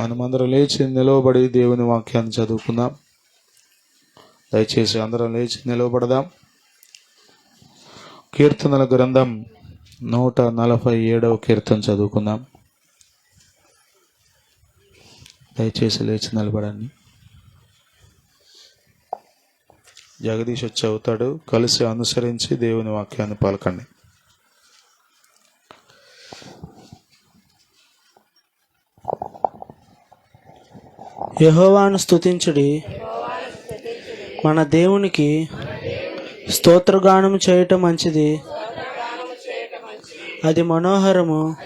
మనమందరం లేచి నిలవబడి దేవుని వాక్యాన్ని చదువుకుందాం. దయచేసి అందరం లేచి నిలవబడదాం. కీర్తనల గ్రంథం నూట నలభై ఏడవ కీర్తన చదువుకుందాం. దయచేసి లేచి నిలబడండి. జగదీష్ వచ్చి అవుతాడు. కలిసి అనుసరించి దేవుని వాక్యాన్ని పలకండి. యహోవాను స్థుతించుడి మన దేవునికి స్తోత్రగానము చేయటం మంచిది. అది మనోహరము.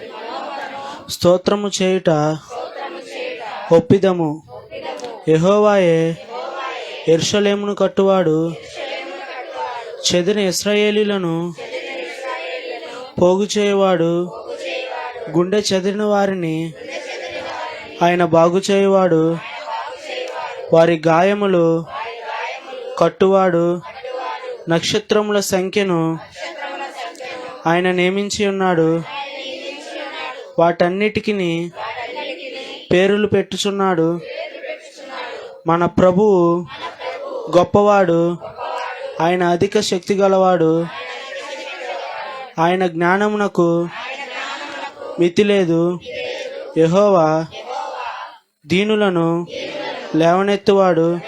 స్తోత్రము చేయుట ఒప్పిదము. యహోవాయే ఎర్షలేమును కట్టువాడు. చెదిన ఇస్రాయేలీలను పోగు చేయవాడు. గుండె చెదిరిన వారిని ఆయన బాగు చేయవాడు. వారి గాయములు కట్టువాడు నక్షత్రముల సంఖ్యను ఆయన నియమించి ఉన్నాడు. వాటన్నిటికీ పేరులు పెట్టుచున్నాడు. మన ప్రభువు గొప్పవాడు. ఆయన అధిక శక్తి గలవాడు. ఆయన జ్ఞానమునకు మితి లేదు యహోవా దీనులను లేవనెత్తువాడు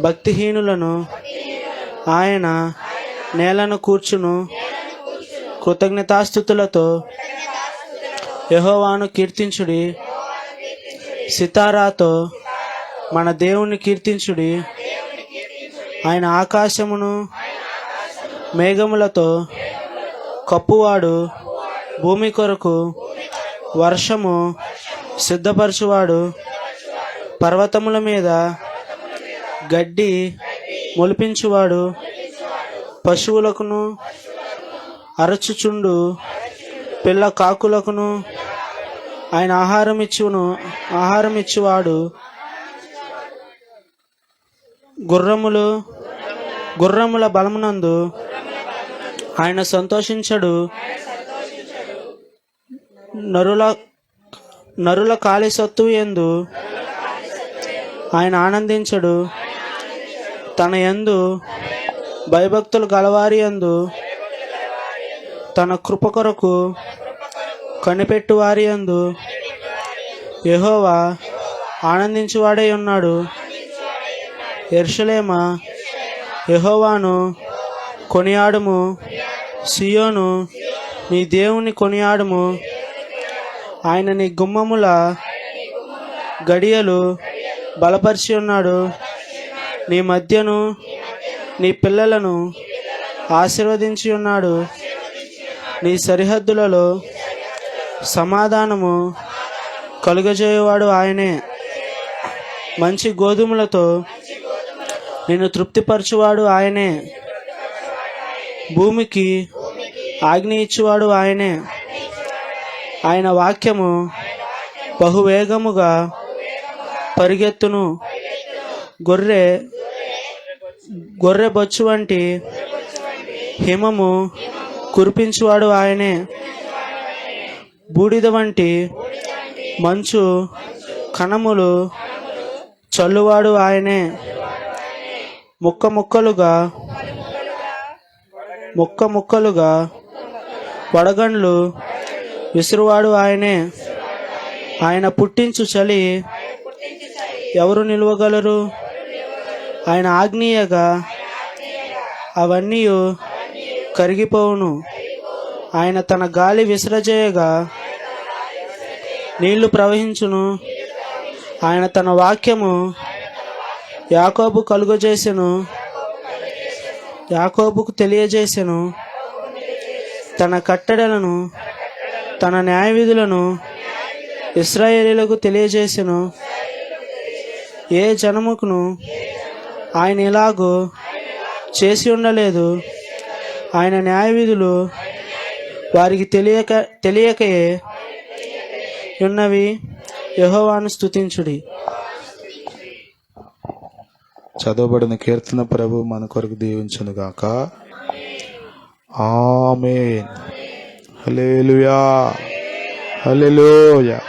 భక్తిహీనులను ఆయన నేలను కూర్చును కృతజ్ఞతాస్థుతులతో యహోవాను కీర్తించుడి. సితారాతో మన దేవుని కీర్తించుడి. ఆయన ఆకాశమును మేఘములతో కప్పువాడు. భూమి కొరకు వర్షము సిద్ధపరచువాడు. పర్వతముల మీద గడ్డి మొలిపించువాడు పశువులకును అరచుచుండు పిల్ల కాకులకును ఆయన ఆహారం ఇచ్చును ఆహారం ఇచ్చువాడు. గుర్రములు గుర్రముల బలమునందు ఆయన సంతోషించడు. నరుల నరుల కాలి సత్తు ఎందు ఆయన ఆనందించడు. తన యందు భయభక్తులు గలవారి యందు తన కృప కొరకు కనిపెట్టు వారి యందు యెహోవా ఆనందించువాడై ఉన్నాడు. ఎర్షలేమ యహోవాను కొనియాడుము. సియోను నీ దేవుని కొనియాడుము. ఆయన నీ గుమ్మముల గడియలు బలపరిచి ఉన్నాడు. నీ మధ్యను నీ పిల్లలను ఆశీర్వదించి ఉన్నాడు. నీ సరిహద్దులలో సమాధానము కలుగజేయవాడు ఆయనే. మంచి గోధుమలతో నిన్ను తృప్తిపరచువాడు ఆయనే. భూమికి ఆజ్ఞ ఇచ్చేవాడు ఆయనే. ఆయన వాక్యము బహువేగముగా పరిగెత్తును. గొర్రె గొర్రె బొచ్చు వంటి హిమము కురిపించువాడు ఆయనే. బూడిద వంటి మంచు కణములు చల్లువాడు ఆయనే. ముక్క ముక్కలుగా ముక్క ముక్కలుగా వడగండ్లు విసురువాడు ఆయనే. ఆయన పుట్టించు చలి ఎవరు నిలవగలరు? ఆయన ఆగ్నేయగా అవన్నీ కరిగిపోవును. ఆయన తన గాలి విసరజేయగా నీళ్ళు ప్రవహించును. ఆయన తన వాక్యము యాకోబు కలుగజేసెను. యాకోబుకు తెలియజేసెను. తన కట్టడలను తన న్యాయ విధులను ఇస్రాయేలీలకు తెలియజేసెను. ఏ జనముకును ఆయన ఇలాగూ చేసి ఉండలేదు. ఆయన న్యాయవిధులు వారికి తెలియక తెలియకయే ఉన్నవి యహోవాను స్తుతించుడి. చదవబడిన కీర్తన ప్రభు మన కొరకు దీవించును గాక ఆమేన్. హలేలుయా హలేలుయా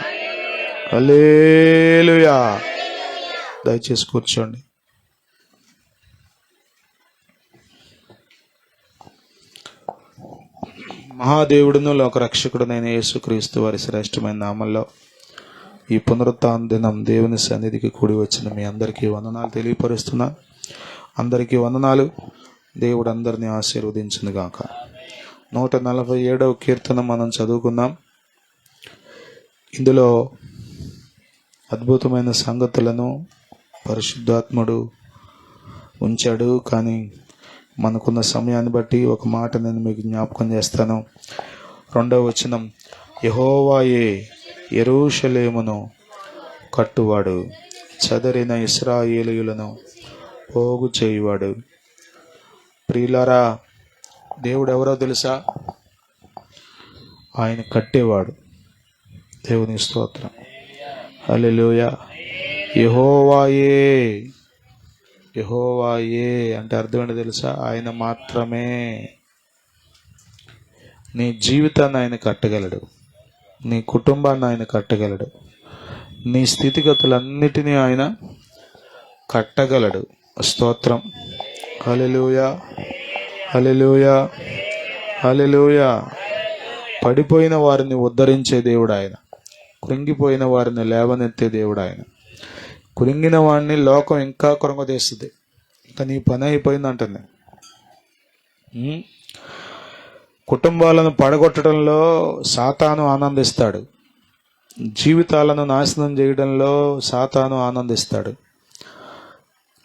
హలేలుయా దయచేసి కూర్చోండి. మహాదేవుడును లోక రక్షకుడునైన యేసుక్రీస్తు వారి శ్రేష్టమైన నామంలో ఈ పునరుత్థాన దినం దేవుని సన్నిధికి కూడి వచ్చిన మీ అందరికీ వందనాలు తెలియపరుస్తున్నా. అందరికీ వందనాలు. దేవుడు అందరినీ ఆశీర్వదించింది గాక నూట నలభై ఏడవ కీర్తన మనం చదువుకుందాం. ఇందులో అద్భుతమైన సంగతులను పరిశుద్ధాత్ముడు ఉంచాడు కానీ మనకున్న సమయాన్ని బట్టి ఒక మాట నేను మీకు జ్ఞాపకం చేస్తాను. రెండవ వచనం యహోవాయే ఎరూషలేమును కట్టువాడు చదరిన ఇస్రాయేలీయులను పోగు చేయువాడు. ప్రియులారా దేవుడు ఎవరో తెలుసా? ఆయన కట్టేవాడు. దేవుని స్తోత్రం. హల్లెలూయ. యహోవాయే. యహోవాయే అంటే అర్థమేంటి తెలుసా? ఆయన మాత్రమే. నీ జీవితాన్ని ఆయన కట్టగలడు. నీ కుటుంబాన్ని ఆయన కట్టగలడు. నీ స్థితిగతులన్నిటినీ ఆయన కట్టగలడు. స్తోత్రం. హలెలుయా హలెలుయా హలెలుయా పడిపోయిన వారిని ఉద్ధరించే దేవుడు ఆయన. కృంగిపోయిన వారిని లేవనెత్తే దేవుడు ఆయన. కురింగిన వాడిని లోకం ఇంకా కొరంగదీస్తుంది ఇంకా నీ పని అయిపోయింది అంటుంది. కుటుంబాలను పడగొట్టడంలో సాతాను ఆనందిస్తాడు. జీవితాలను నాశనం చేయడంలో సాతాను ఆనందిస్తాడు.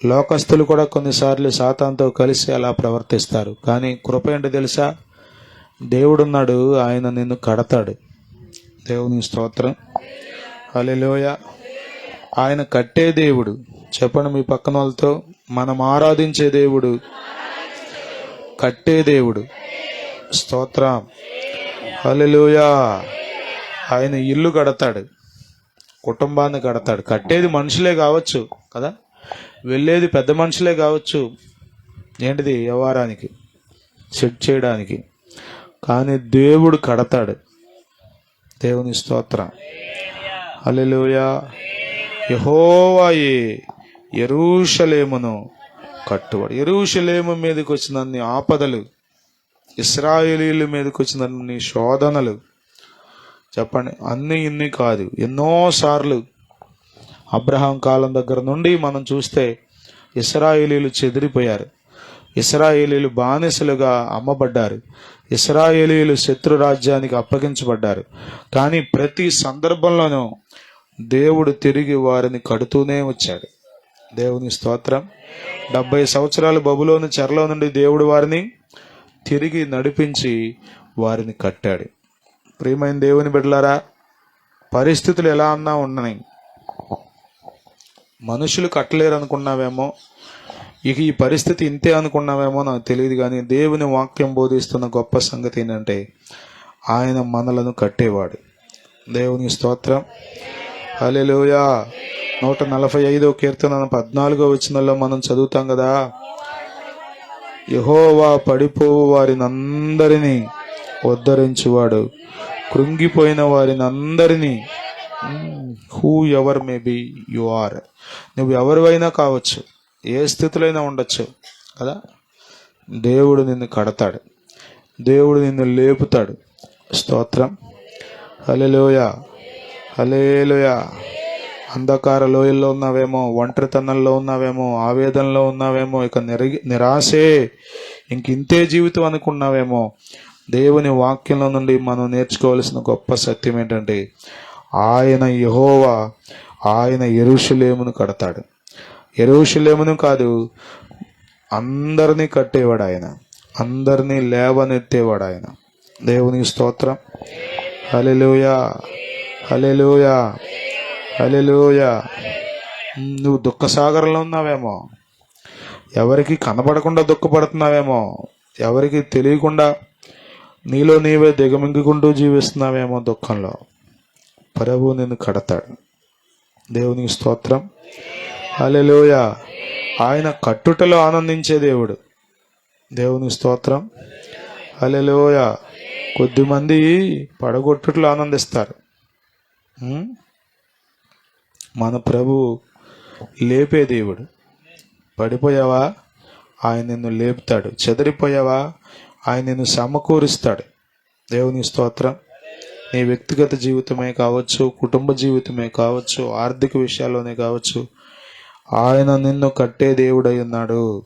లోకస్తులు కూడా కొన్నిసార్లు సాతాన్తో కలిసి అలా ప్రవర్తిస్తారు. కానీ కృప ఏంటి తెలుసా? దేవుడున్నాడు ఆయన నిన్ను కడతాడు. దేవుని స్తోత్రం. అలెలోయ ఆయన కట్టే దేవుడు. చెప్పండి మీ పక్కన వాళ్ళతో మనం ఆరాధించే దేవుడు. కట్టే దేవుడు. స్తోత్రం. హలోయా ఆయన ఇల్లు కడతాడు. కుటుంబాన్ని కడతాడు. కట్టేది మనుషులే కావచ్చు కదా? వెళ్ళేది పెద్ద మనుషులే కావచ్చు. ఏంటిది? వ్యవహారానికి సెట్ చేయడానికి. కానీ దేవుడు కడతాడు. దేవుని స్తోత్రం. అల్లెలుయా యహోవాయే ఎరూషలేమును కట్టువాడు ఎరూషలేము మీదకి వచ్చినన్ని ఆపదలు ఇస్రాయేలీల మీదకి వచ్చినన్ని శోధనలు చెప్పండి అన్ని ఇన్ని కాదు ఎన్నోసార్లు అబ్రహాం కాలం దగ్గర నుండి మనం చూస్తే ఇస్రాయేలీలు చెదిరిపోయారు. ఇస్రాయేలీలు బానిసలుగా అమ్మబడ్డారు. ఇస్రాయేలీలు శత్రు రాజ్యానికి అప్పగించబడ్డారు. కానీ ప్రతి సందర్భంలోనూ దేవుడు తిరిగి వారిని కడుతూనే వచ్చాడు. దేవుని స్తోత్రం. డెబ్బై సంవత్సరాలు బబులోని చెరలో నుండి దేవుడు వారిని తిరిగి నడిపించి వారిని కట్టాడు. ప్రియమైన దేవుని బిడ్డలారా పరిస్థితులు ఎలా అన్నా ఉన్నాయి మనుషులు కట్టలేరు అనుకున్నావేమో ఇక ఈ పరిస్థితి ఇంతే అనుకున్నావేమో నాకు తెలియదు కానీ దేవుని వాక్యం బోధిస్తున్న గొప్ప సంగతి ఏంటంటే ఆయన మనలను కట్టేవాడు. దేవుని స్తోత్రం. హలెలుయా నూట నలభై ఐదో కీర్తన పద్నాలుగో వచనంలో మనం చదువుతాం కదా. యహోవా పడిపోవు వారిని అందరినీ ఉద్ధరించువాడు. కృంగిపోయిన వారిని అందరినీ whoever may be you are నువ్వు ఎవరివైనా కావచ్చు ఏ స్థితిలో ఉండొచ్చు కదా. దేవుడు నిన్ను కడతాడు. దేవుడు నిన్ను లేపుతాడు. స్తోత్రం. హలెలోయ హలేలుయా అంధకార లోయల్లో ఉన్నావేమో ఒంటరితనంలో ఉన్నావేమో ఆవేదనలో ఉన్నావేమో ఇక నిరగి నిరాశే. ఇంక ఇంతే జీవితం అనుకున్నావేమో. దేవుని వాక్యంలో నుండి మనం నేర్చుకోవాల్సిన గొప్ప సత్యం ఏంటంటే ఆయన యహోవా ఆయన ఎరుషులేమును కడతాడు. ఎరుషులేమును కాదు అందరినీ కట్టేవాడు ఆయన. అందరినీ లేవనెత్తేవాడు ఆయన. దేవుని స్తోత్రం. హలెలుయా హలెలుయా హలెలుయా నువ్వు దుఃఖ సాగరంలో ఉన్నావేమో. ఎవరికి కనబడకుండా దుఃఖపడుతున్నావేమో. ఎవరికి తెలియకుండా నీలో నీవే దిగమింగుకుంటూ జీవిస్తున్నావేమో దుఃఖంలో. ప్రభు నిన్ను కడతాడు. దేవునికి స్తోత్రం. హల్లెలూయ. ఆయన కట్టుటలో ఆనందించే దేవుడు. దేవుని స్తోత్రం. హల్లెలూయ. కొద్దిమంది పడగొట్టుట్లో ఆనందిస్తారు. మన ప్రభు లేపే దేవుడు. పడిపోయావా? ఆయన నిన్ను లేపుతాడు. చెదిరిపోయావా? ఆయన నిన్ను సమకూరుస్తాడు. దేవుని స్తోత్రం. నీ వ్యక్తిగత జీవితమే కావచ్చు కుటుంబ జీవితమే కావచ్చు ఆర్థిక విషయాల్లోనే కావచ్చు ఆయన నిన్ను కట్టే దేవుడై ఉన్నాడు.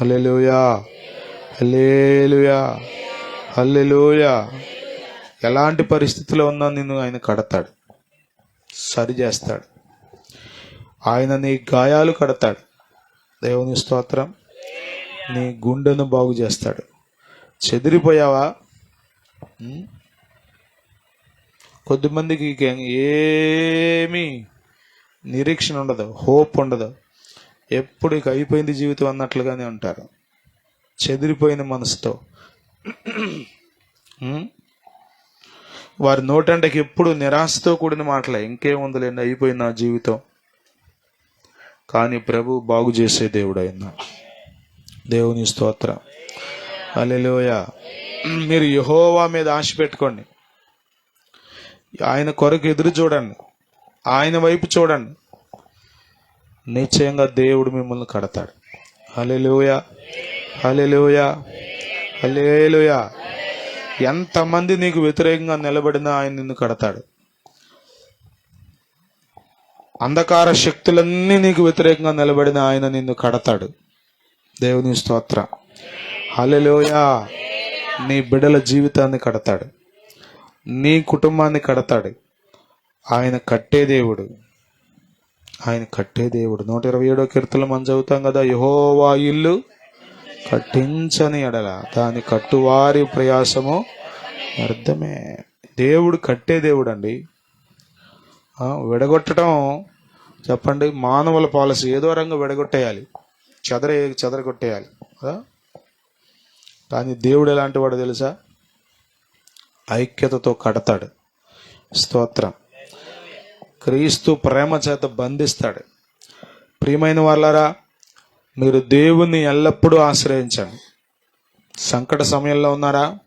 హల్లెలూయా. హల్లెలూయా. హల్లెలూయా. ఎలాంటి పరిస్థితిలో ఉన్నా నిన్ను ఆయన కడతాడు. సరి చేస్తాడు ఆయన నీ గాయాలు కడతాడు. దేవుని స్తోత్రం. నీ గుండెను బాగు చేస్తాడు. చెదిరిపోయావా? కొద్దిమందికి ఏమీ నిరీక్షణ ఉండదు హోప్ ఉండదు. ఎప్పుడు ఇక అయిపోయింది జీవితం అన్నట్లుగానే ఉంటారు. చెదిరిపోయిన మనసుతో. వారి నోటంటకి ఎప్పుడు నిరాశతో కూడిన మాటలే. ఇంకేముందులేండి అయిపోయింది నా జీవితం. కానీ ప్రభు బాగు చేసే దేవుడు అయినా దేవుని స్తోత్ర. అలెలోయ మీరు యహోవా మీద ఆశ పెట్టుకోండి. ఆయన కొరకు ఎదురు చూడండి. ఆయన వైపు చూడండి. నిశ్చయంగా దేవుడు మిమ్మల్ని కడతాడు. హలెలోయ హలెలోయ హలేలుయ ఎంతమంది నీకు వ్యతిరేకంగా నిలబడినా ఆయన నిన్ను కడతాడు. అంధకార శక్తులన్నీ నీకు వ్యతిరేకంగా నిలబడిన ఆయన నిన్ను కడతాడు. దేవుని స్తోత్ర. హలెలోయా నీ బిడ్డల జీవితాన్ని కడతాడు. నీ కుటుంబాన్ని కడతాడు. ఆయన కట్టే దేవుడు. ఆయన కట్టే దేవుడు. నూట ఇరవై ఏడో కీర్తనలు మనం చదువుతాం కదా యహోవా ఇల్లు కట్టించని ఎడల. దాని కట్టువారి ప్రయాసము అర్థమే దేవుడు కట్టే దేవుడు అండి విడగొట్టడం చెప్పండి మానవుల పాలసీ. ఏదో రంగు విడగొట్టేయాలి. చెదర చెదరగొట్టేయాలి. కదా? కానీ దేవుడు ఎలాంటి వాడు తెలుసా? ఐక్యతతో కడతాడు. స్తోత్రం. క్రీస్తు ప్రేమ చేత బంధిస్తాడు. ప్రియమైన వాళ్ళారా మీరు దేవుణ్ణి ఎల్లప్పుడూ ఆశ్రయించండి. సంకట సమయంలో ఉన్నారా?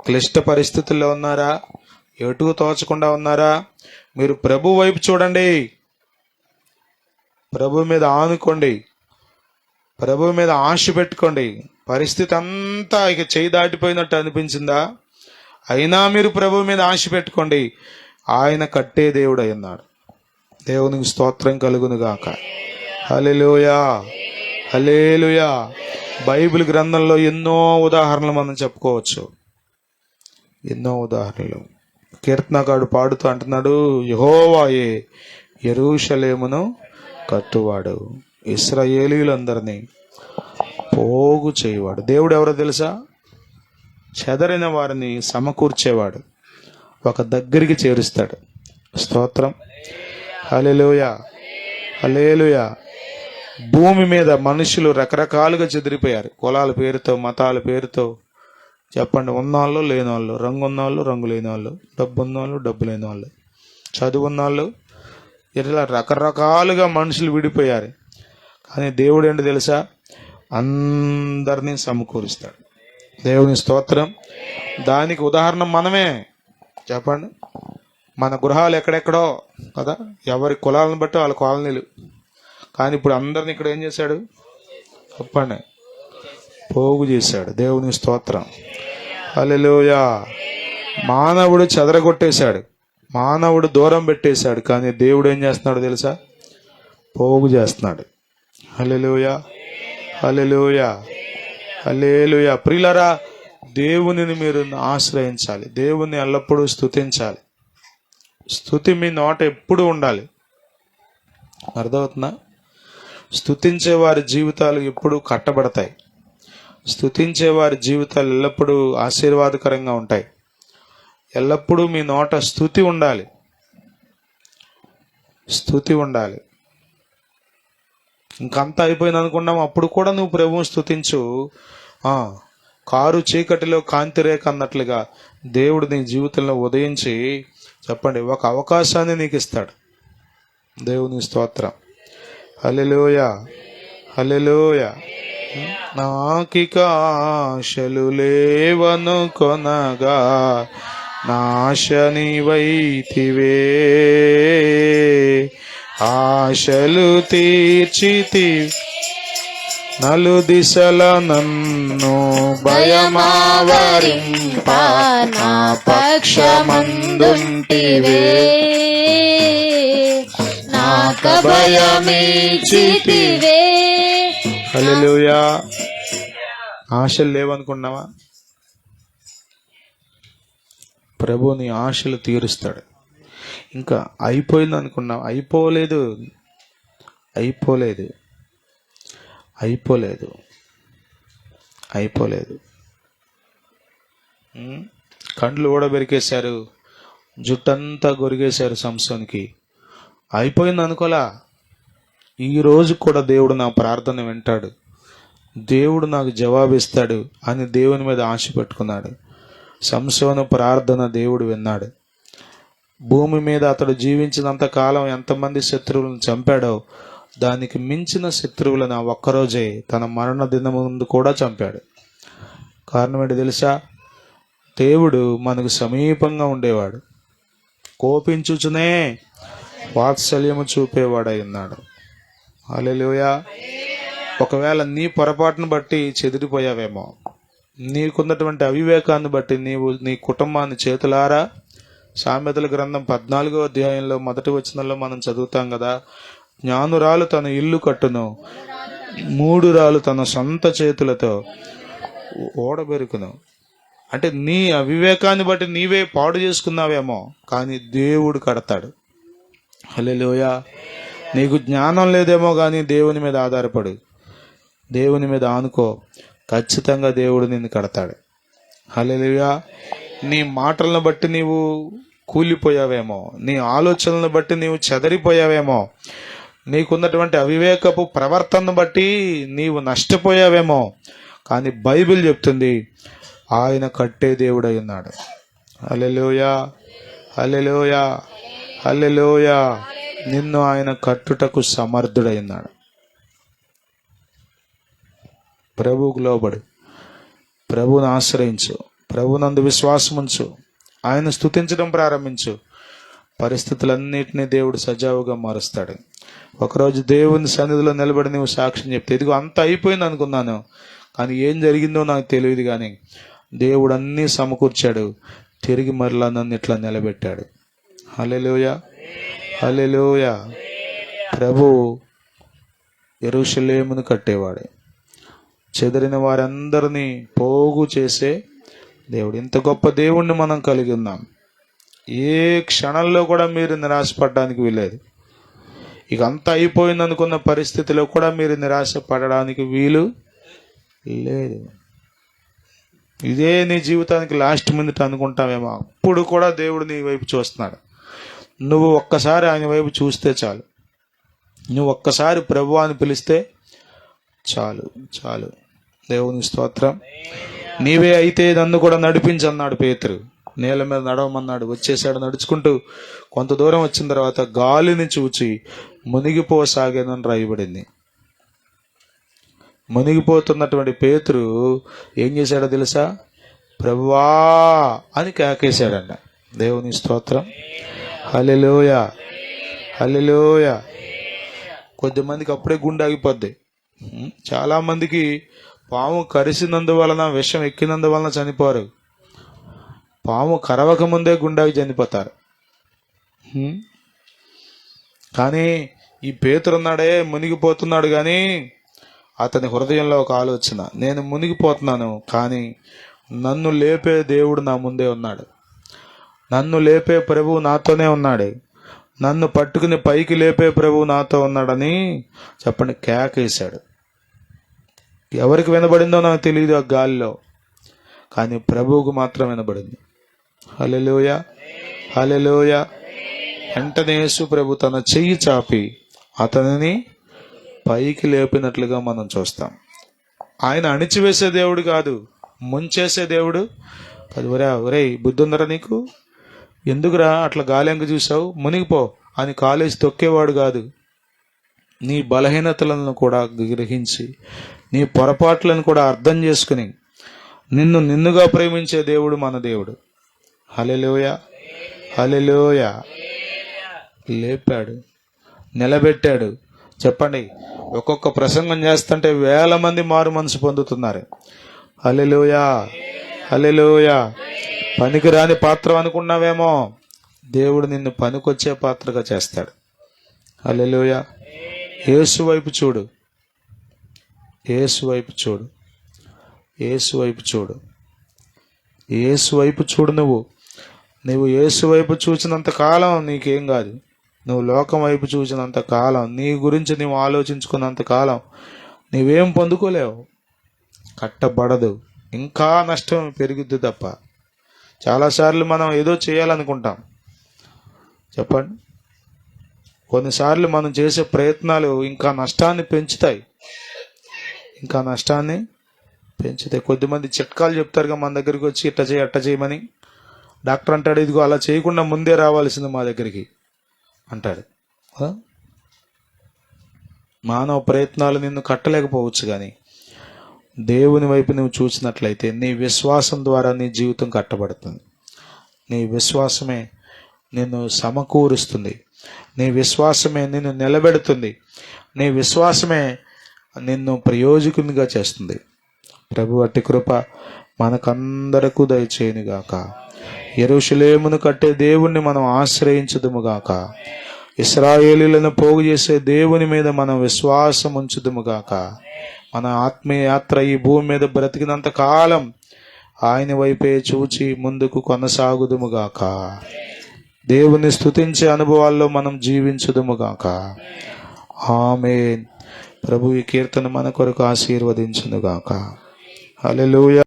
క్లిష్ట పరిస్థితుల్లో ఉన్నారా? ఎటు తోచకుండా ఉన్నారా? మీరు ప్రభు వైపు చూడండి. ప్రభు మీద ఆనుకోండి. ప్రభు మీద ఆశ పెట్టుకోండి. పరిస్థితి అంతా ఇక చేయి దాటిపోయినట్టు అనిపించిందా? అయినా మీరు ప్రభు మీద ఆశ పెట్టుకోండి. ఆయన కట్టే దేవుడు అన్నాడు దేవునికి స్తోత్రం కలుగునుగాక. గాక హలేలుయా బైబిల్ గ్రంథంలో ఎన్నో ఉదాహరణలు మనం చెప్పుకోవచ్చు. ఎన్నో ఉదాహరణలు. కీర్తనగాడు పాడుతూ అంటున్నాడు యహోవాయే ఎరుషలేమును కట్టువాడు ఇస్రాయేలీలందరినీ పోగు చేయవాడు. దేవుడు ఎవరో తెలుసా? చెదరిన వారిని సమకూర్చేవాడు. ఒక దగ్గరికి చేరుస్తాడు. స్తోత్రం. హలేలుయా హలేలుయా భూమి మీద మనుషులు రకరకాలుగా చెదిరిపోయారు. కులాల పేరుతో మతాల పేరుతో. చెప్పండి ఉన్నవాళ్ళు లేని వాళ్ళు రంగు ఉన్నవాళ్ళు రంగు లేని వాళ్ళు డబ్బు ఉన్నవాళ్ళు డబ్బు లేని వాళ్ళు చదువు ఉన్నవాళ్ళు ఇట్లా రకరకాలుగా మనుషులు విడిపోయారు. కానీ దేవుడు ఏంటి తెలుసా? అందరినీ సమకూరుస్తాడు. దేవుని స్తోత్రం. దానికి ఉదాహరణ మనమే. చెప్పండి. మన గృహాలు ఎక్కడెక్కడో కదా? ఎవరి కులాలను బట్టి వాళ్ళ కాలనీలు. కానీ ఇప్పుడు అందరిని ఇక్కడ ఏం చేశాడు? చెప్పండి. పోగు చేశాడు. దేవుని స్తోత్రం. అలెలోయా మానవుడు చెదరగొట్టేశాడు. మానవుడు దూరం పెట్టేశాడు. కానీ దేవుడు ఏం చేస్తున్నాడు తెలుసా? పోగు చేస్తున్నాడు. హల్లెలూయా. హల్లెలూయా. అలేలుయా ప్రిలరా దేవునిని మీరు ఆశ్రయించాలి. దేవుని ఎల్లప్పుడూ స్థుతించాలి స్థుతి మీ నోట ఎప్పుడు ఉండాలి? అర్థమవుతుందా? స్థుతించే వారి జీవితాలు ఎప్పుడూ కట్టబడతాయి. స్థుతించే వారి జీవితాలు ఎల్లప్పుడూ ఆశీర్వాదకరంగా ఉంటాయి. ఎల్లప్పుడూ మీ నోట స్థుతి ఉండాలి. స్థుతి ఉండాలి. ఇంకంతా అయిపోయింది అనుకున్నాం అప్పుడు కూడా నువ్వు ప్రభువు స్థుతించు కారు చీకటిలో కాంతి రేఖ అన్నట్లుగా దేవుడు నీ జీవితంలో ఉదయించి చెప్పండి ఒక అవకాశాన్ని నీకు ఇస్తాడు. దేవుని స్తోత్రం. హల్లెలూయ. హల్లెలూయ. నాకిక ఆశలు లేవను కొనగా నాశని వైతివే ఆశలు తీర్చితి నలు దిశల నన్ను భయమావరింప నా పక్షమందుంటివే. భయమీచితివే హల్లెలూయా. ఆశలు లేవనుకున్నావా ప్రభు నీ ఆశలు తీరుస్తాడు. ఇంకా అయిపోయింది అనుకున్నావు? అయిపోలేదు. అయిపోలేదు. అయిపోలేదు. అయిపోలేదు. కండ్లు కూడా బెరికేశారు జుట్టంతా గొరిగేశారు సంసోనికి. అయిపోయింది అనుకోలా ఈ రోజు కూడా దేవుడు నా ప్రార్థన వింటాడు. దేవుడు నాకు జవాబిస్తాడు అని దేవుని మీద ఆశ పెట్టుకున్నాడు. సంశోను ప్రార్థన దేవుడు విన్నాడు. భూమి మీద అతడు జీవించినంత కాలం ఎంతమంది శత్రువులను చంపాడో దానికి మించిన శత్రువులను ఒక్కరోజే తన మరణ దినం ముందు కూడా చంపాడు. కారణం ఏంటి తెలుసా? దేవుడు మనకు సమీపంగా ఉండేవాడు. కోపించుచునే వాత్సల్యము చూపేవాడై ఉన్నాడు హల్లెలూయా. ఒకవేళ నీ పొరపాటును బట్టి చెదిరిపోయావేమో నీకున్నటువంటి అవివేకాన్ని బట్టి నీవు నీ కుటుంబాన్ని చేతులారా? సామెతల గ్రంథం పద్నాలుగో అధ్యాయంలో మొదటి వచనంలో మనం చదువుతాం కదా జ్ఞానురాలు తన ఇల్లు కట్టును మూడు రాలు తన సొంత చేతులతో ఓడబెరుకును. అంటే నీ అవివేకాన్ని బట్టి నీవే పాడు చేసుకున్నావేమో కానీ దేవుడు కడతాడు. హల్లెలూయా. నీకు జ్ఞానం లేదేమో కానీ దేవుని మీద ఆధారపడు. దేవుని మీద ఆనుకో. ఖచ్చితంగా దేవుడు నిన్ను కడతాడు. హల్లెలూయా. నీ మాటలను బట్టి నీవు కూలిపోయావేమో. నీ ఆలోచనలను బట్టి నీవు చెదరిపోయావేమో. నీకున్నటువంటి అవివేకపు ప్రవర్తనను బట్టి నీవు నష్టపోయావేమో. కానీ బైబిల్ చెప్తుంది ఆయన కట్టే దేవుడై ఉన్నాడు. Alleluia alleluia hallelujah. నిన్ను ఆయన కట్టుటకు సమర్థుడైనాడు. ప్రభువుకు లోబడు. ప్రభువును ఆశ్రయించు. ప్రభునందు విశ్వాసముంచు. ఆయన స్తుతించడం ప్రారంభించు. పరిస్థితులన్నింటినీ దేవుడు సజావుగా మారుస్తాడు. ఒకరోజు దేవుని సన్నిధిలో నిలబడి నువ్వు సాక్ష్యం చెప్తే ఇదిగో అంత అయిపోయింది అనుకున్నాను. కానీ ఏం జరిగిందో నాకు తెలియదు కానీ దేవుడు అన్నీ సమకూర్చాడు. తిరిగి మరలా నన్ను ఇట్లా నిలబెట్టాడు. హల్లెలూయ. హల్లెలూయ. ప్రభు ఎరుషలేమును కట్టేవాడే. చెదిరిన వారందరినీ పోగు చేసే దేవుడు. ఇంత గొప్ప దేవుణ్ణి మనం కలిగి ఉన్నాం. ఏ క్షణంలో కూడా మీరు నిరాశపడడానికి వీలేదు ఇక అంతా అయిపోయింది అనుకున్న పరిస్థితిలో కూడా మీరు నిరాశ పడడానికి వీలు లేదు. ఇదే నీ జీవితానికి లాస్ట్ మినిట్ అనుకుంటామేమో అప్పుడు కూడా దేవుడు నీ వైపు చూస్తున్నాడు. నువ్వు ఒక్కసారి ఆయన వైపు చూస్తే చాలు. నువ్వు ఒక్కసారి ప్రభు అని పిలిస్తే చాలు చాలు. దేవుని స్తోత్రం. నీవే అయితే నన్ను కూడా నడిపించన్నాడు పేతురు. నేల మీద నడవమన్నాడు. వచ్చేసాడు నడుచుకుంటూ కొంత దూరం వచ్చిన తర్వాత గాలిని చూచి మునిగిపోసాగానని రాయబడింది. మునిగిపోతున్నటువంటి పేతురు ఏం చేశాడో తెలుసా? ప్రభువా అని కేకేశాడంట. దేవుని స్తోత్రం. హల్లెలూయ. హల్లెలూయ. కొద్దిమందికి అప్పుడే గుండె ఆగిపోద్ది. చాలామందికి పాము కరిసినందువలన విషం ఎక్కినందువలన చనిపోరు. పాము కరవక ముందే గుండెకి చనిపోతారు. కానీ ఈ పేతురున్నాడే మునిగిపోతున్నాడు కానీ అతని హృదయంలో ఒక ఆలోచన. నేను మునిగిపోతున్నాను కానీ నన్ను లేపే దేవుడు నా ముందే ఉన్నాడు. నన్ను లేపే ప్రభువు నాతోనే ఉన్నాడు. నన్ను పట్టుకుని పైకి లేపే ప్రభువు నాతో ఉన్నాడని చెప్పండి కేకేశాడు. ఎవరికి వినబడిందో నాకు తెలియదు ఆ గాలిలో. కానీ ప్రభువుకు మాత్రం వినబడింది. హలెలోయ హలెలోయ వెంటనే యేసు ప్రభు తన చెయ్యి చాపి అతనిని పైకి లేపినట్లుగా మనం చూస్తాం. ఆయన అణిచివేసే దేవుడు కాదు ముంచేసే దేవుడు. అది ఒరే ఒరేయ్ బుద్ధి ఉందరా నీకు? ఎందుకురా అట్లా గాలింక చూసావు మునిగిపో. అని కాలేజీ తొక్కేవాడు కాదు. నీ బలహీనతలను కూడా గ్రహించి నీ పొరపాట్లను కూడా అర్థం చేసుకుని నిన్ను నిన్నుగా ప్రేమించే దేవుడు మన దేవుడు. హలెలోయ హలెలోయ లేపాడు. నిలబెట్టాడు. చెప్పండి ఒక్కొక్క ప్రసంగం చేస్తుంటే వేల మంది మారు మనసు పొందుతున్నారు. Hallelujah hallelujah. పనికిరాని పాత్ర అనుకున్నావేమో. దేవుడు నిన్ను పనికొచ్చే పాత్రగా చేస్తాడు. హల్లెలూయా. యేసు వైపు చూడు. యేసు వైపు చూడు. యేసు వైపు చూడు. యేసు వైపు చూడు నువ్వు. నువ్వు యేసు వైపు చూసినంత కాలం నీకేం కాదు. నువ్వు లోకం వైపు చూసినంత కాలం నీ గురించి నువ్వు ఆలోచించుకున్నంత కాలం నువ్వేం పొందుకోలేవు. కట్టబడదు. ఇంకా నష్టం పెరుగుద్ది తప్ప. చాలాసార్లు మనం ఏదో చేయాలనుకుంటాం. చెప్పండి. కొన్నిసార్లు మనం చేసే ప్రయత్నాలు ఇంకా నష్టాన్ని పెంచుతాయి. ఇంకా నష్టాన్ని పెంచుతాయి. కొద్దిమంది చిట్కాలు చెప్తారుగా మన దగ్గరికి వచ్చి ఇట్ట చేయి అట్ట చేయమని డాక్టర్ అంటాడు ఇదిగో అలా చేయకుండా ముందే రావాల్సింది మా దగ్గరికి. అంటాడు. మానవ ప్రయత్నాలు నిన్ను కట్టలేకపోవచ్చు కానీ దేవుని వైపు నువ్వు చూసినట్లయితే నీ విశ్వాసం ద్వారా నీ జీవితం కట్టబడుతుంది. నీ విశ్వాసమే నిన్ను సమకూరుస్తుంది. నీ విశ్వాసమే నిన్ను నిలబెడుతుంది. నీ విశ్వాసమే నిన్ను ప్రయోజకునిగా చేస్తుంది. ప్రభు అట్టి కృప మనకందరకు దయచేయునుగాక. ఎరుషులేమును కట్టే దేవుణ్ణి మనం ఆశ్రయించదుముగాక. ఇస్రాయేలీలను పోగు చేసే దేవుని మీద మనం విశ్వాసం ఉంచుదుముగాక. మన ఆత్మీయ యాత్ర ఈ భూమి మీద బ్రతికినంత కాలం ఆయన వైపే చూచి ముందుకు కొనసాగుదుముగాక. దేవుని స్తుతించే అనుభవాల్లో మనం జీవించుదుముగాక. ఆమె ప్రభు ఈ కీర్తన మన కొరకు ఆశీర్వదించునుగాక. హల్లెలూయా.